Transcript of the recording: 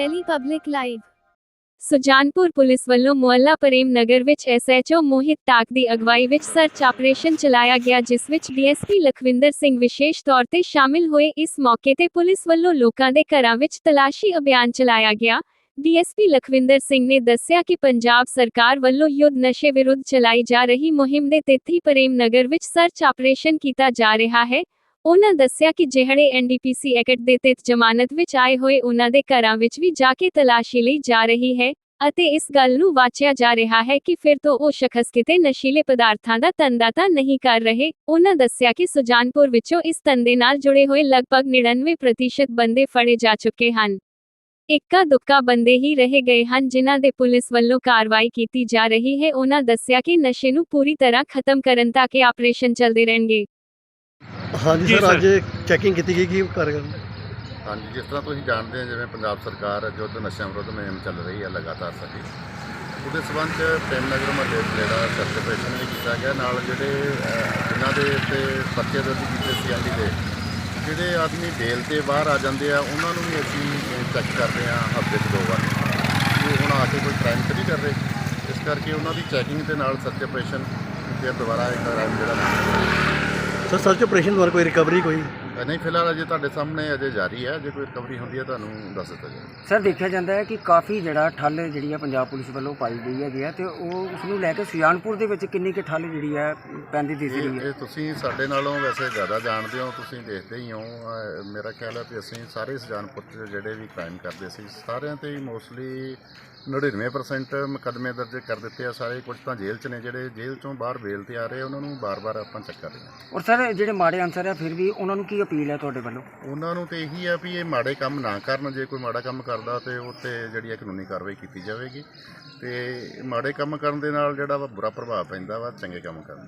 Delhi Public Live Sujanpur police ਵੱਲੋਂ ਮੁਹੱਲਾ ਪ੍ਰੇਮ ਨਗਰ ਵਿੱਚ ਐਸਐਚਓ ਮੋਹਿਤ ਟਾਕ ਦੀ ਅਗਵਾਈ ਵਿੱਚ ਸਰਚ ਆਪਰੇਸ਼ਨ ਚਲਾਇਆ ਗਿਆ, ਜਿਸ ਵਿੱਚ ਡੀਐਸਪੀ ਲਖਵਿੰਦਰ ਸਿੰਘ ਵਿਸ਼ੇਸ਼ ਤੌਰ ਤੇ ਸ਼ਾਮਿਲ ਹੋਏ। ਇਸ ਮੌਕੇ ਤੇ ਪੁਲਿਸ ਵੱਲੋਂ ਲੋਕਾਂ ਦੇ ਘਰਾਂ ਵਿੱਚ ਤਲਾਸ਼ੀ ਅਭਿਆਨ ਚਲਾਇਆ ਗਿਆ। ਡੀਐਸਪੀ ਲਖਵਿੰਦਰ ਸਿੰਘ ਨੇ ਦੱਸਿਆ ਕਿ ਪੰਜਾਬ ਸਰਕਾਰ ਵੱਲੋਂ ਯੁੱਧ ਨਸ਼ੇ ਵਿਰੁੱਧ ਚਲਾਈ ਜਾ ਰਹੀ ਮੁਹਿੰਮ ਦੇ ਤਹਿਤ ਪ੍ਰੇਮ ਨਗਰ ਵਿੱਚ ਸਰਚ ਆਪਰੇਸ਼ਨ ਕੀਤਾ ਜਾ ਰਿਹਾ ਹੈ। ਉਹਨਾਂ ਦੱਸਿਆ ਕਿ ਜਿਹੜੇ ਐਨਡੀਪੀਸੀ ਐਕਟ ਦੇ ਤਹਿਤ ਜ਼ਮਾਨਤ ਵਿੱਚ ਆਏ ਹੋਏ ਉਹਨਾਂ ਦੇ ਘਰਾਂ ਵਿੱਚ ਵੀ ਜਾ ਕੇ ਤਲਾਸ਼ੀ ਲਈ ਜਾ ਰਹੀ ਹੈ ਅਤੇ ਇਸ ਗੱਲ ਨੂੰ ਵਾਚਿਆ ਜਾ ਰਿਹਾ ਹੈ ਕਿ ਫਿਰ ਤੋਂ ਉਹ ਸ਼ਖਸ ਕਿਤੇ ਨਸ਼ੀਲੇ ਪਦਾਰਥਾਂ ਦਾ ਧੰਦਾ ਤਾਂ ਨਹੀਂ ਕਰ ਰਹੇ। ਉਹਨਾਂ ਦੱਸਿਆ ਕਿ ਸੁਜਾਨਪੁਰ ਵਿੱਚੋਂ ਇਸ ਧੰਦੇ ਨਾਲ ਜੁੜੇ ਹੋਏ ਲਗਭਗ 99% ਬੰਦੇ ਫੜੇ ਜਾ ਚੁੱਕੇ ਹਨ। ਇੱਕਾ ਦੁੱਕਾ ਬੰਦੇ ਹੀ ਰਹੇ ਗਏ ਹਨ ਜਿਨ੍ਹਾਂ ਦੇ ਪੁਲਿਸ ਵੱਲੋਂ ਕਾਰਵਾਈ ਕੀਤੀ ਜਾ ਰਹੀ ਹੈ। ਉਹਨਾਂ ਦੱਸਿਆ ਕਿ ਨਸ਼ੇ ਨੂੰ ਪੂਰੀ ਤਰ੍ਹਾਂ ਖਤਮ ਕਰਨ ਤੱਕ ਇਹ ਆਪਰੇਸ਼ਨ ਚੱਲਦੇ ਰਹਿਣਗੇ। ਹਾਂਜੀ ਸਰ। ਅੱਜ ਚੈਕਿੰਗ ਕੀਤੀ ਗਈ ਕੀ ਕਾਰਗਰ ਹਾਂਜੀ ਜਿਸ ਤਰ੍ਹਾਂ ਤੁਸੀਂ ਜਾਣਦੇ ਹੋ ਜਿਵੇਂ ਪੰਜਾਬ ਸਰਕਾਰ ਯੁੱਧ ਨਸ਼ਿਆਂ ਵਿਰੁੱਧ ਮੁਹਿੰਮ ਚੱਲ ਰਹੀ ਹੈ ਲਗਾਤਾਰ ਸਾਡੀ ਉਹਦੇ ਸਬੰਧ 'ਚ ਪ੍ਰੇਮ ਨਗਰ ਮਹੱਲੇ 'ਚ ਜਿਹੜਾ ਸਰਚ ਆਪਰੇਸ਼ਨ ਵੀ ਕੀਤਾ ਗਿਆ ਨਾਲ ਜਿਹੜੇ ਜਿਨ੍ਹਾਂ ਦੇ ਉੱਤੇ ਪਰਚੇ ਦਰਜ ਕੀਤੇ ਸੀ ਐਂਡੀ ਦੇ ਜਿਹੜੇ ਆਦਮੀ ਬੇਲ ਤੇ ਬਾਹਰ ਆ ਜਾਂਦੇ ਆ ਉਹਨਾਂ ਨੂੰ ਵੀ ਅਸੀਂ ਚੈੱਕ ਕਰਦੇ ਆ ਹਫ਼ਤੇ 'ਚ ਦੋ ਵਾਰ। ਕਿ ਉਹ ਹੁਣ ਆ ਕੇ ਕੋਈ ਕ੍ਰਾਈਮ ਤਾਂ ਨਹੀਂ ਕਰ ਰਹੇ। ਇਸ ਕਰਕੇ ਉਹਨਾਂ ਦੀ ਚੈਕਿੰਗ ਦੇ ਨਾਲ ਸਰਚ ਆਪਰੇਸ਼ਨ ਫਿਰ ਦੁਬਾਰਾ ਇੱਕ ਕ੍ਰਾਈਮ ਜਿਹੜਾ ਸਰ ਸਰਚ ਆਪਰੇਸ਼ਨ ਦੁਆਰਾ ਕੋਈ ਰਿਕਵਰੀ ਕੋਈ? ਅ, ਨਹੀਂ ਫਿਲਹਾਲ ਅਜੇ ਤੁਹਾਡੇ ਸਾਹਮਣੇ ਅਜੇ ਜਾਰੀ ਹੈ। ਜੇ ਕੋਈ ਰਿਕਵਰੀ ਹੁੰਦੀ ਹੈ ਤੁਹਾਨੂੰ ਦੱਸ ਦਿੱਤਾ ਜਾਏਗਾ। ਸਰ ਦੇਖਿਆ ਜਾਂਦਾ ਹੈ ਕਿ ਕਾਫੀ ਜਿਹੜਾ ਠੱਲ ਜਿਹੜੀ ਹੈ ਪੰਜਾਬ ਪੁਲਿਸ ਵੱਲੋਂ ਪਾਈ ਗਈ ਹੈਗੀ ਹੈ ਤੇ ਉਹ ਉਸ ਨੂੰ ਲੈ ਕੇ ਸੁਜਾਨਪੁਰ ਦੇ ਵਿੱਚ ਕਿੰਨੀ ਕੁ ਠੱਲ ਜਿਹੜੀ ਹੈ ਪੈਂਦੀ ਦਿਸ ਰਹੀ ਇਹ ਹੈ? ਇਹ ਤੁਸੀਂ ਸਾਡੇ ਨਾਲੋਂ ਵੈਸੇ ਜ਼ਿਆਦਾ ਜਾਣਦੇ ਹੋ ਤੁਸੀਂ ਦੇਖਦੇ ਹੀ ਹੋ। ਅਹ ਮੇਰਾ ਖਿਆਲ ਹੈ ਕਿ ਅਸੀਂ ਸਾਰੇ ਸੁਜਾਨਪੁਰ 'ਚ ਜਿਹੜੇ ਵੀ ਕ੍ਰਾਈਮ ਕਰਦੇ ਸੀ ਸਾਰਿਆਂ ਤੇ ਹੀ ਮੋਸਟਲੀ 99% ਮੁਕੱਦਮੇ ਦਰਜ ਕਰ ਦਿੱਤੇ ਆ। ਸਾਰੇ ਕੁਝ ਤਾਂ ਜੇਲ੍ਹ 'ਚ ਨੇ ਜਿਹੜੇ ਜੇਲ੍ਹ 'ਚੋਂ ਬਾਹਰ ਬੇਲ ਤੇ ਆ ਰਹੇ ਉਹਨਾਂ ਨੂੰ ਬਾਰ-ਬਾਰ ਆਪਾਂ ਚੈੱਕ ਕਰ ਰਹੇ ਹਾਂ। ਔਰ ਸਰ ਜਿਹੜੇ ਮਾੜੇ ਅਨਸਰ ਹੈ ਫਿਰ ਵੀ ਉਹਨਾਂ ਨੂੰ ਕੀ ਅਪੀਲ ਹੈ ਤੁਹਾਡੇ ਵੱਲੋਂ? ਉਹਨਾਂ ਨੂੰ ਤੇ ਇਹੀ ਆ ਵੀ ਇਹ ਮਾੜੇ ਕੰਮ ਨਾ ਕਰਨ, ਜੇ ਕੋਈ ਮਾੜਾ ਕੰਮ ਕਰਦਾ ਤੇ ਉਹ ਜਿਹੜੀ ਆ ਕਾਨੂੰਨੀ ਕਾਰਵਾਈ ਕੀਤੀ ਜਾਵੇਗੀ। ਤੇ ਮਾੜੇ ਕੰਮ ਕਰਨ ਦੇ ਨਾਲ ਜਿਹੜਾ ਵਾ ਬੁਰਾ ਪ੍ਰਭਾਵ ਪੈਂਦਾ ਵਾ, ਚੰਗੇ ਕੰਮ ਕਰਨ।